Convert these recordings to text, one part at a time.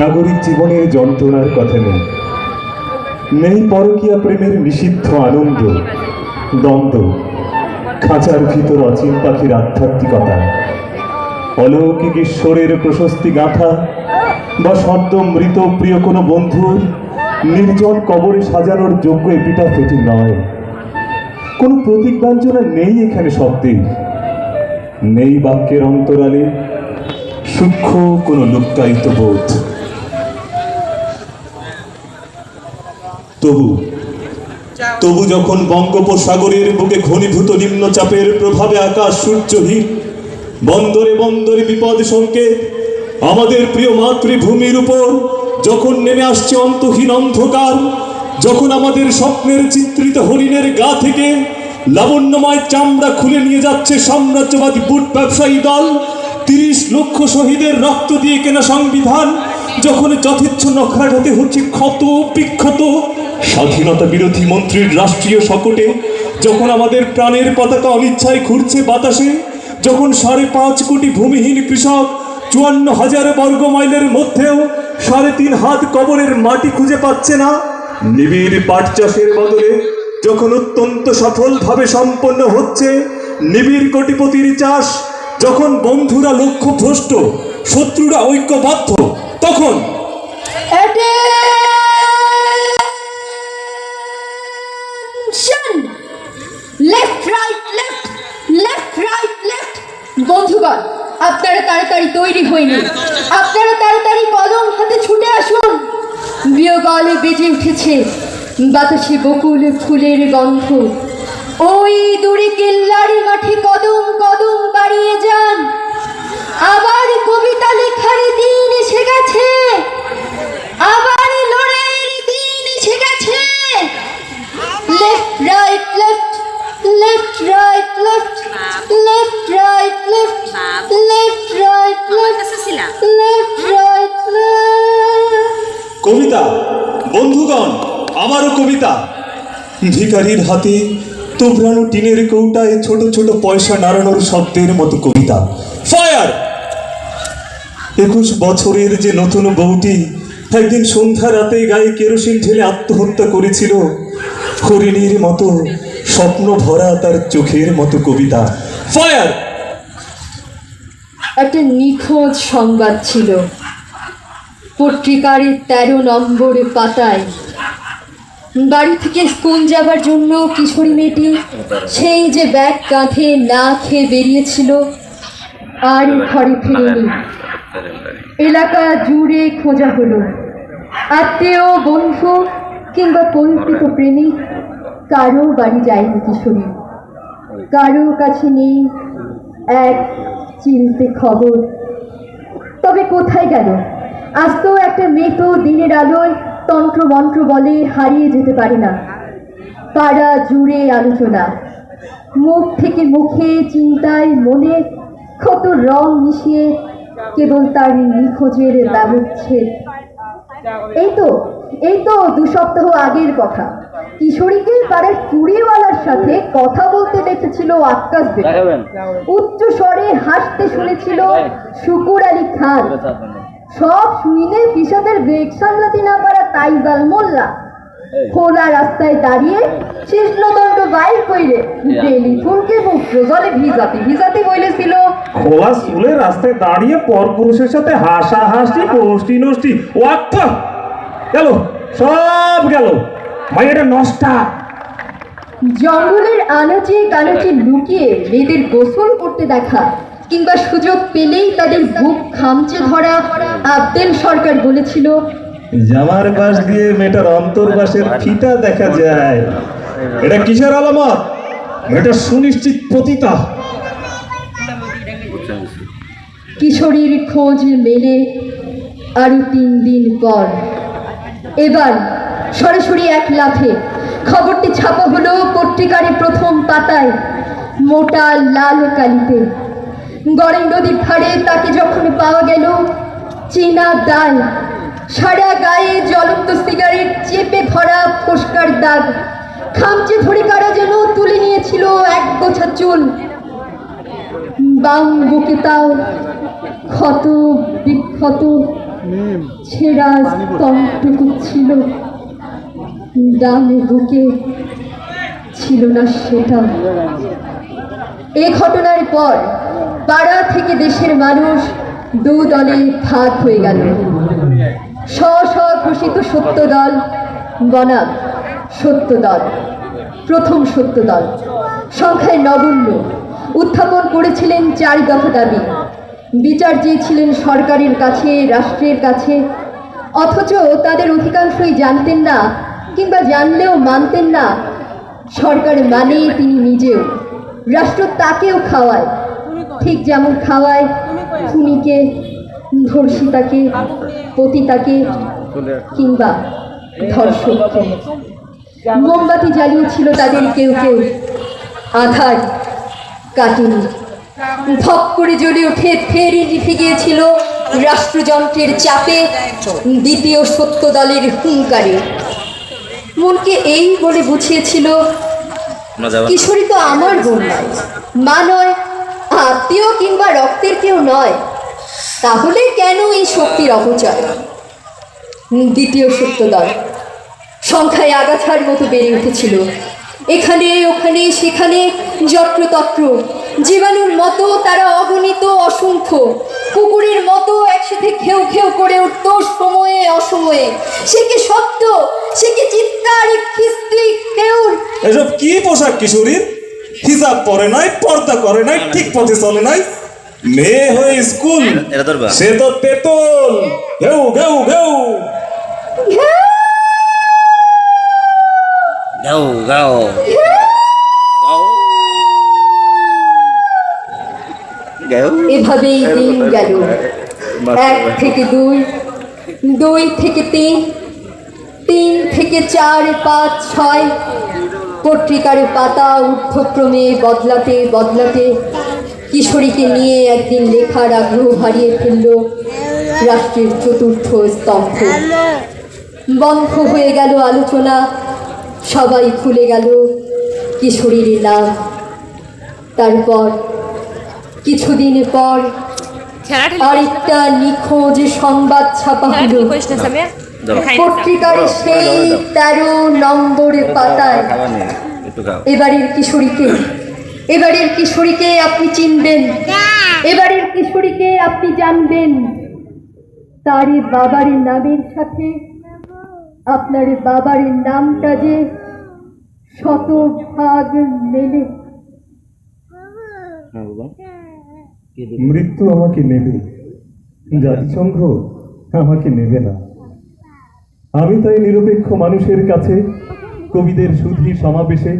নাগরিক জীবনের যন্ত্রণার কথা নেই। নেই পরকীয়া প্রেমের নিষিদ্ধ আনন্দ, দ্বন্দ্ব, খাঁচার ভিতর অচিন পাখির আধ্যাত্মিকতা, অলৌকিক ঈশ্বরের প্রশস্তি গাথা বা সদ্য মৃত প্রিয় কোনো বন্ধুর নির্জন কবরে সাজানোর যোগ্য এপিটা ফেটি নয়। কোনো প্রতীক ব্যঞ্জনা নেই এখানে শব্দে নেই বাক্যের অন্তরালে সূক্ষ্ম কোনো লুক্কায়িত বোধ। তবু তবু যখন বঙ্গোপসাগরের বুকে ঘনীভূত নিম্নচাপের প্রভাবে আকাশ সূর্যহীন, বন্দরে বন্দরে বিপদ সংকেত, আমাদের প্রিয় মাতৃভূমির উপর যখন নেমে আসছে অন্তহীন অন্ধকার, যখন আমাদের স্বপ্নের চিত্রিত হরিণের গা থেকে লাবণ্যময় চামড়া খুলে নিয়ে যাচ্ছে সাম্রাজ্যবাদী বুট ব্যবসায়ী দল, তিরিশ লক্ষ শহীদের রক্ত দিয়ে কেনা সংবিধান, যখন যথেচ্ছ নখরাঘাতে হচ্ছে ক্ষত বিক্ষত স্বাধীনতা বিরোধী মন্ত্রীর রাষ্ট্রীয় শকটে যখন আমাদের প্রাণের পতাকা অনিচ্ছায় ঘুরছে বাতাসে, যখন সাড়ে পাঁচ কোটি ভূমিহীন কৃষক চুয়ান্ন হাজার বর্গ মাইলের মধ্যেও সাড়ে তিন হাত কবরের মাটি খুঁজে পাচ্ছে না, নিবিড় পাট চাষের বদলে যখন অত্যন্ত সফলভাবে সম্পন্ন হচ্ছে নিবিড় কোটিপতির চাষ, যখন বন্ধুরা লক্ষ্য ভ্রষ্ট শত্রুরা ঐক্যবদ্ধ, তখন Left, right, left, left, right, left. বন্ধুগণ আপনারা তাড়াতাড়ি তৈরি হয়নি আপনারা তাড়াতাড়ি কলম হাতে ছুটে আসুন। বিয়োগলে বেজে উঠেছে বাতাসে বকুল ফুলের গন্ধ। ওই দূরে কেল্লারি মাঠে কদম কদম বাড়িয়ে যান। আবার কবিতা আমারও কবিতা। ভিখারির হাতে তুবড়ানো টিনের কৌটায় ছোট ছোট পয়সা নাড়ানোর শব্দের মতো কবিতা। ফায়ার একুশ বছরের যে নতুন বউটি, একদিন সন্ধ্যা রাতে গায়ে কেরোসিন ঢেলে আত্মহত্যা করেছিল, হরিণীর মতো স্বপ্ন ভরা তার চোখের মতো কবিতা। ফায়ার একটা নিখোঁজ সংবাদ ছিল। পত্রিকার তেরো নম্বর পাতায় বাড়ি থেকে স্কুল যাবার জন্য কিশোরী মেয়েটি সেই যে ব্যাগ কাঁধে না খেয়ে বেরিয়েছিল, আর ঘরে ফিরেনি। এলাকা জুড়ে খোঁজা হলো। আত্মীয়, বন্ধু কিংবা কল্পিত প্রেমিক, কারও বাড়ি যায়নি কিশোরী। কারও কাছে নেই এক চিনতে খবর। তবে কোথায় গেল? আজ তো একটা মেয়ে তো দিনের আলোয় তন্ত্র মন্ত্র বলে হারিয়ে যেতে পারে না। পাড়া জুড়ে আলোচনা। মুখ থেকে মুখে চিন্তায় মনে কত রং মিশিয়ে কেবল তার নিখোঁজের ব্যবচ্ছেদ এই তো এই তো দু সপ্তাহ আগের কথা। কিশোরীকে পাড়ার চুড়িওয়ালার সাথে কথা বলতে দেখেছিল আকাশ উচ্চ স্বরে হাসতে শুনেছিল শুকুর আলী খান। সব শুনে বিষাদের বেগ সামলাতে না পারা তাই তাইজাল মোল্লা খোলা রাস্তায় দাঁড়িয়ে কৃষ্ণদণ্ড বাইর কইরে টেলিফোনকে মুক্ত জলে ভিজাতে ভিজাতে বলেছিল খোলা চুলে রাস্তায় দাঁড়িয়ে পরপুরুষের সাথে হাসাহাসি গোষ্ঠী নষ্টি ওয়াক্তা! গেল সব গেল। ভাই এটা নষ্টা। জঙ্গলের আনাচে কানাচে লুকিয়ে মেয়েদের গোসল করতে দেখা। কিংবা সুযোগ পেলেই তাদের বুক খামচে ধরা আবদেল সরকার বলেছিল। জামার পাশ দিয়ে মেয়েটার অন্তর্বাসের ফিতা দেখা যায়। এটা কিসের আলামত? এটা সুনিশ্চিত পতিতা। কিশোরীর খোঁজ মেলে আরও তিন দিন পর। এবার সরাসরি এক লাফে খবরটি ছাপা হলো পত্রিকারে প্রথম পাতায় মোটা লাল কালিতে। গড়েন নদীর ধারে তাকে যখন পাওয়া গেল, চেনা দায় সারা গায়ে জ্বলন্ত সিগারেট চেপে ধরা ফোসকার দাগ। খামচে ধরে কারা যেন তুলে নিয়েছিল এক গোছা চুল। বাম বুকে তাও ক্ষত বিক্ষত ছেঁড়া স্তম্ভটুকু ছিল। ডানে বুকে ছিল না সেটা। এ ঘটনার পর পাড়া থেকে দেশের মানুষ দু দলে ভাগ হয়ে গেল। স্ব স্ব ঘোষিত সত্য দল বনাম সত্য দল প্রথম সত্য দল সংখ্যায় নগণ্য। উত্থাপন করেছিলেন চার দফা দাবি। বিচার চেয়েছিলেন সরকারের কাছে, রাষ্ট্রের কাছে। অথচ তাদের অধিকাংশই জানতেন না কিংবা জানলেও মানতেন না সরকার মানে তিনি নিজেও। রাষ্ট্র তাকেও খাওয়ায়। ঠিক যেমন খাওয়ায় খুনিকে ধর্ষিতাকে পতিতাকে কিংবা ধর্ষককে। মোমবাতি জ্বালিয়েছিল তাদের কেউ কেউ। আধার কাটেনি। ধপ করে জ্বলে উঠে ফেরি লিখে গিয়েছিল রাষ্ট্রযন্ত্রের চাপে দ্বিতীয় সত্য দলের হুঙ্কারে। মনকে এই বলে বুঝিয়েছিল কিশোরী তো আমার বোন নয় মা নয় আত্মীয় কিংবা রক্তের কেউ নয়। তাহলে কেন এই শক্তির অপচয়? দ্বিতীয় সত্যদল। সংখ্যায় আগাছার মতো বেড়ে উঠেছিল। এখানে, ওখানে, সেখানে যত্রতত্র। জীবাণুর মতো তারা অগণিত অসংখ্য। কুকুরের মতো একসাথে ঘেউ ঘেউ করে উঠত সময়ে অসময়ে। সে কি শব্দ সে কি চিৎকার এসব কি পোশাক, কিশোরীর? হিসাব পরে নাই পর্দা করে নাই ঠিক পথে চলে নাই। মেয়ে হয়ে স্কুল সে তো তেতল। ঘেউ ঘেউ ঘেউ। গাও গাও এভাবেই দিন গেল। এক থেকে দুই দুই থেকে তিন তিন থেকে চার পাঁচ ছয় পত্রিকার পাতা ঊর্ধ্বক্রমে বদলাতে বদলাতে কিশোরীকে নিয়ে একদিন লেখার আগ্রহ হারিয়ে ফেলল রাষ্ট্রের চতুর্থ স্তম্ভ। বন্ধ হয়ে গেল আলোচনা সবাই খুলে গেল কিশোরীর নাম তারপর কিছুদিন পর আরেকটা নিখোঁজ সংবাদ ছাপা হলো। পত্রিকার সেই তেরো নম্বর পাতায়। এবারের কিশোরীকে এবারের কিশোরীকে আপনি চিনবেন। এবারের কিশোরীকে আপনি জানবেন। তার বাবার নামের সাথে আপনার বাবার নামটা যে শতভাগ মেলে। হ্যাঁ মৃত্যু আমাকে নেবে। জাতিসংঘ আমাকে নেবে না। আমি তাই নিরপেক্ষ মানুষের কাছে কবিদের সুধী সমাবেশে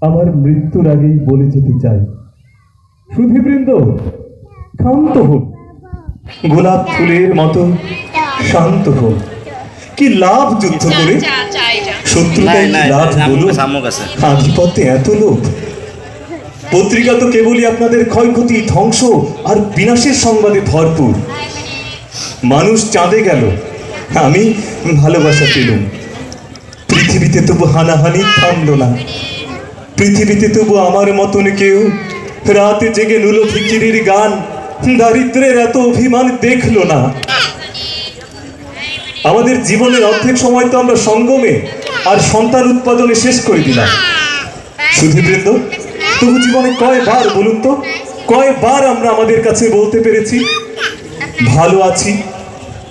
আমার মৃত্যুর আগেই বলে যেতে চাই। সুধীবৃন্দ ক্ষান্ত হোক। গোলাপ ফুলের মতো শান্ত হোক। কি লাভ যুদ্ধ করে? নাই, লাভ। আধিপত্যে এত লোভ পত্রিকা তো কেবলই আপনাদের ক্ষয়ক্ষতি ধ্বংস আর বিনাশের সংবাদে ভরপুর। মানুষ চাঁদে গেল। আমি ভালোবাসা পেলুম পৃথিবীতে তবু হানাহানি থামলো না। পৃথিবীতে তবু আমার মতন কেউ। রাতে জেগে নুলো ফিকিরির গান, দারিদ্রের এত অভিমান দেখল না। আমাদের জীবনের অর্ধেক সময় তো আমরা সঙ্গমে আর সন্তান উৎপাদনে শেষ করে দিলাম। সুধীবৃন্দ তবু জীবনে কয়বার বলুন তো, কয়বার আমরা আমাদের কাছে বলতে পেরেছি, ভালো আছি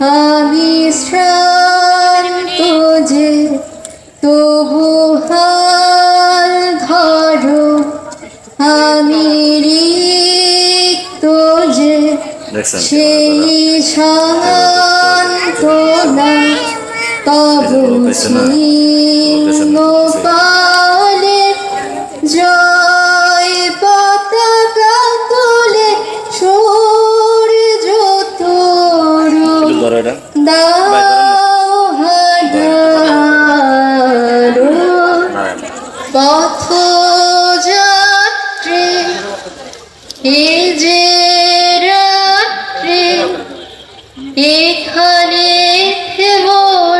আমি শ্রান্ত যে তবু হাল ধরো আমি রিক্ত যে সেই শান্ত না তবু এই যে এখানে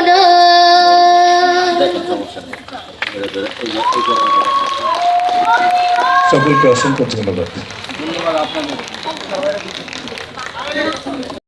না। সকলকে অসংখ্য ধন্যবাদ।